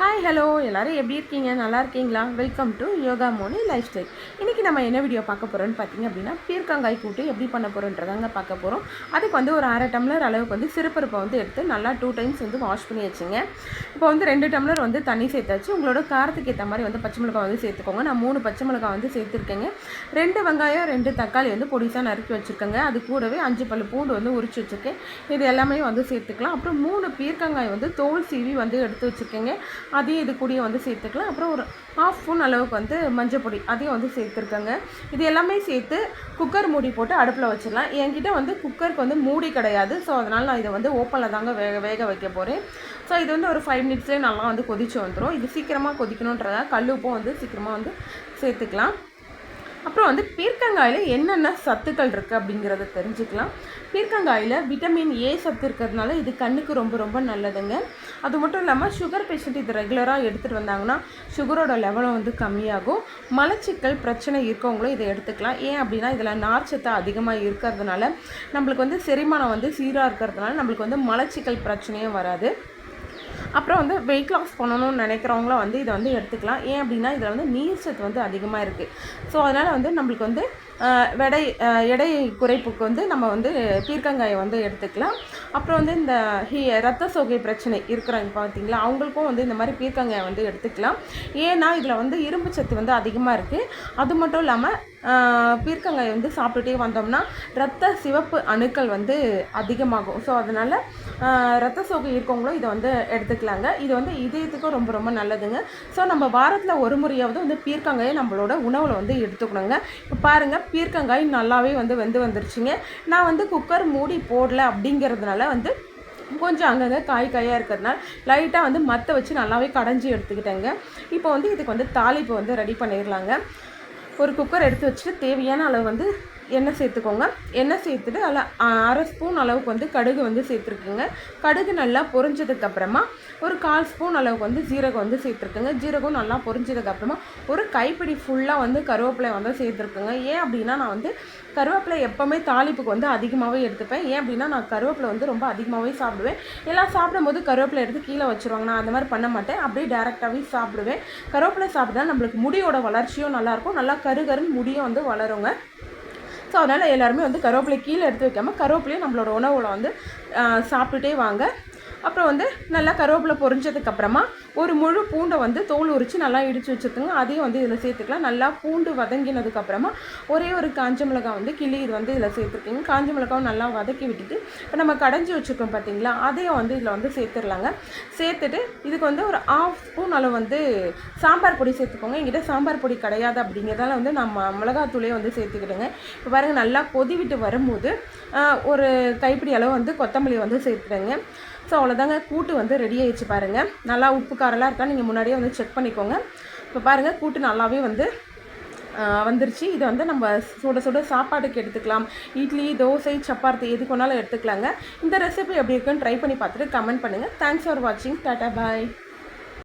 Hi hello எல்லோரும் எப்படி இருக்கீங்க? நல்லா இருக்கீங்களா? Welcome to yoga Moni life style இன்றைக்கி நம்ம என்ன வீடியோ பார்க்க போகிறோன்னு பார்த்தீங்க அப்படின்னா பீர்க்கங்காய் கூட்டு எப்படி பண்ண போகிறோன்றதாங்க பார்க்க போகிறோம் அதுக்கு வந்து ஒரு அரை டம்ளர் அளவுக்கு வந்து சிறுபருப்பை வந்து எடுத்து நல்லா டூ டைம்ஸ் வந்து வாஷ் பண்ணி வச்சுங்க. இப்போ வந்து ரெண்டு டம்ளர் வந்து தண்ணி சேர்த்தாச்சு. உங்களோட காரத்துக்கு ஏற்ற மாதிரி வந்து பச்சை மிளகாய் வந்து சேர்த்துக்கோங்க. நான் மூணு பச்சை மிளகாய் வந்து சேர்த்துருக்கேங்க. ரெண்டு வெங்காயம் ரெண்டு தக்காளி வந்து பொடிசாக நறுக்கி வச்சுருக்கேங்க. அது கூடவே அஞ்சு பல் பூண்டு வந்து உரிச்சு வச்சுருக்கேன். இது எல்லாமே வந்து சேர்த்துக்கலாம். அப்புறம் மூணு பீர்க்கங்காய் வந்து தோல் சீவி வந்து எடுத்து வச்சுருக்கேங்க. அதையும் இது கூடயே வந்து சேர்த்துக்கலாம். அப்புறம் ஒரு ஹாஃப் ஸ்பூன் அளவுக்கு வந்து மஞ்சள் பொடி அதையும் வந்து சேர்த்துருக்கேங்க. இது எல்லாமே சேர்த்து குக்கர் மூடி போட்டு அடுப்பில் வச்சிடலாம். என்கிட்ட வந்து குக்கருக்கு வந்து மூடி கிடையாது. ஸோ அதனால் நான் இதை வந்து ஓப்பனில் தாங்க வேக வேக வைக்க போகிறேன் ஸோ இது வந்து ஒரு ஃபைவ் மினிட்ஸ்லேயே நல்லா வந்து கொதிச்சு வந்துடும் இது சீக்கிரமாக கொதிக்கணுன்றதா கல் உப்பும் வந்து சீக்கிரமாக வந்து சேர்த்துக்கலாம். அப்புறம் வந்து பீர்க்கங்காயில் என்னென்ன சத்துக்கள் இருக்குது அப்படிங்கிறத தெரிஞ்சுக்கலாம். பீர்க்கங்காயில் விட்டமின் ஏ சத்து இருக்கிறதுனால இது கண்ணுக்கு ரொம்ப ரொம்ப நல்லதுங்க. அது மட்டும் இல்லாமல் சுகர் பேஷண்ட் இது ரெகுலராக எடுத்துகிட்டு வந்தாங்கன்னா சுகரோட லெவலும் வந்து கம்மியாகும். மலச்சிக்கல் பிரச்சனை இருக்கவங்களும் இதை எடுத்துக்கலாம். ஏன் அப்படின்னா இதில் நார்ச்சத்து அதிகமாக இருக்கிறதுனால நம்மளுக்கு வந்து செரிமானம் வந்து சீராக இருக்கிறதுனால நம்மளுக்கு வந்து மலச்சிக்கல் பிரச்சனையும் வராது. அப்புறம் வந்து வெயிட் லாஸ் பண்ணணும்னு நினைக்கிறவங்களாம் வந்து இதை வந்து எடுத்துக்கலாம். ஏன் அப்படின்னா இதில் வந்து நீர் சத்து வந்து அதிகமாக இருக்குது ஸோ அதனால் வந்து நம்மளுக்கு வந்து எடை எடை குறைப்புக்கு வந்து நம்ம வந்து பீர்க்கங்காயை வந்து எடுத்துக்கலாம். அப்புறம் வந்து இந்த ஹீ ரத்த சோகை பிரச்சனை இருக்கிறாங்க பார்த்தீங்களா அவங்களுக்கும் வந்து இந்த மாதிரி பீர்க்கங்காயை வந்து எடுத்துக்கலாம். ஏன்னா இதில் வந்து இரும்பு சத்து வந்து அதிகமாக இருக்குது அது மட்டும் இல்லாமல் பீர்க்கங்காய் வந்து சாப்பிட்டுட்டே வந்தோம்னா ரத்த சிவப்பு அணுக்கள் வந்து அதிகமாகும். ஸோ அதனால் ரத்த சோகை இருக்கவங்களும் இதை வந்து எடுத்துக்கலாங்க. இது வந்து இதயத்துக்கும் ரொம்ப ரொம்ப நல்லதுங்க. ஸோ நம்ம வாரத்தில் ஒரு முறையாவது வந்து பீர்க்கங்காயை நம்மளோட உணவில் வந்து எடுத்துக்கணுங்க. இப்போ பாருங்கள் பீர்க்கங்காய் நல்லாவே வந்து வெந்து வந்துருச்சுங்க. நான் வந்து குக்கர் மூடி போடல அப்படிங்கிறதுனால வந்து கொஞ்சம் அங்கங்கே காய் காயாக இருக்கிறதுனால லைட்டாக வந்து மற்ற வச்சு நல்லாவே கடைஞ்சி எடுத்துக்கிட்டேங்க. இப்போ வந்து இதுக்கு வந்து தாளிப்பு வந்து ரெடி பண்ணிடலாங்க ஒரு குக்கர் எடுத்து வச்சுட்டு தேவையான அளவு வந்து எண்ணெய் சேர்த்துக்கோங்க. எண்ணெய் சேர்த்துட்டு அதில் அரை ஸ்பூன் அளவுக்கு வந்து கடுகு வந்து சேர்த்துருக்குங்க. கடுகு நல்லா பொரிஞ்சதுக்கப்புறமா ஒரு கால் ஸ்பூன் அளவுக்கு வந்து ஜீரகம் வந்து சேர்த்துருக்குங்க. ஜீரகம் நல்லா பொரிஞ்சதுக்கப்புறமா ஒரு கைப்பிடி ஃபுல்லாக வந்து கருவேப்பிலை வந்து சேர்த்துருக்குங்க. ஏன் அப்படின்னா நான் வந்து கருவேப்பிலை எப்போவுமே தாளிப்புக்கு வந்து அதிகமாகவே எடுத்துப்பேன். ஏன் அப்படின்னா நான் கருவேப்பிலை வந்து ரொம்ப அதிகமாகவே சாப்பிடுவேன். எல்லாம் சாப்பிடும்போது கருவேப்பிலை எடுத்து கீழே வச்சுருவாங்க. நான் அந்த மாதிரி பண்ண மாட்டேன். அப்படியே டேரெக்டாகவே சாப்பிடுவேன். கருவேப்பிலை சாப்பிட்டா நம்மளுக்கு முடியோட வளர்ச்சியும் நல்லாயிருக்கும் நல்லா கருகருன்னு முடியும் வந்து வளருங்க. ஸோ அதனால் எல்லாருமே வந்து கருவேப்பிலை கீழே எடுத்து வைக்காமல் கருவேப்பிலையும் நம்மளோட உணவில் வந்து சாப்பிட்டுட்டே வாங்க. அப்புறம் வந்து நல்லா கருவேப்பிலை பொரிஞ்சதுக்கப்புறமா ஒரு முழு பூண்டை வந்து தோல் உரித்து நல்லா இடித்து வச்சுருக்குங்க அதையும் வந்து இதில் சேர்த்துக்கலாம். நல்லா பூண்டு வதங்கினதுக்கப்புறமா ஒரே ஒரு காஞ்ச மிளகாய் வந்து கிளி இது வந்து இதில் சேர்த்துருக்கீங்க. காஞ்ச மிளகாவும் நல்லா வதக்கி விட்டுட்டு இப்போ நம்ம கடைஞ்சி வச்சுருக்கோம் பார்த்தீங்களா? அதையும் வந்து இதில் வந்து சேர்த்துடலாங்க. சேர்த்துட்டு இதுக்கு வந்து ஒரு ஆஃப் ஸ்பூன் அளவு வந்து சாம்பார் பொடி சேர்த்துக்கோங்க. எங்கிட்ட சாம்பார் பொடி கிடையாது அப்படிங்கிறதால வந்து நம்ம மிளகாத்தூளே வந்து சேர்த்துக்கிடுங்க இப்போ பாருங்கள் நல்லா கொதி விட்டு வரும்போது ஒரு கைப்பிடி அளவு வந்து கொத்தமல்லி வந்து சேர்த்துடுங்க ஸோ அவ்வளோதாங்க கூட்டு வந்து ரெடி ஆகிடுச்சு பாருங்கள் நல்லா உப்பு காரெல்லாம் இருக்கா? நீங்கள் முன்னாடியே வந்து செக் பண்ணிக்கோங்க. இப்போ பாருங்கள் கூட்டு நல்லாவே வந்து வந்துருச்சு. இதை வந்து நம்ம சுட சுட சாப்பாட்டுக்கு எடுத்துக்கலாம். இட்லி தோசை சப்பாத்தி எது கொண்டாலும் எடுத்துக்கலாங்க. இந்த ரெசிபி எப்படி இருக்குன்னு ட்ரை பண்ணி பார்த்துட்டு கமெண்ட் பண்ணுங்கள் தேங்க்ஸ் ஃபார் வாட்சிங் டாட்டா பாய்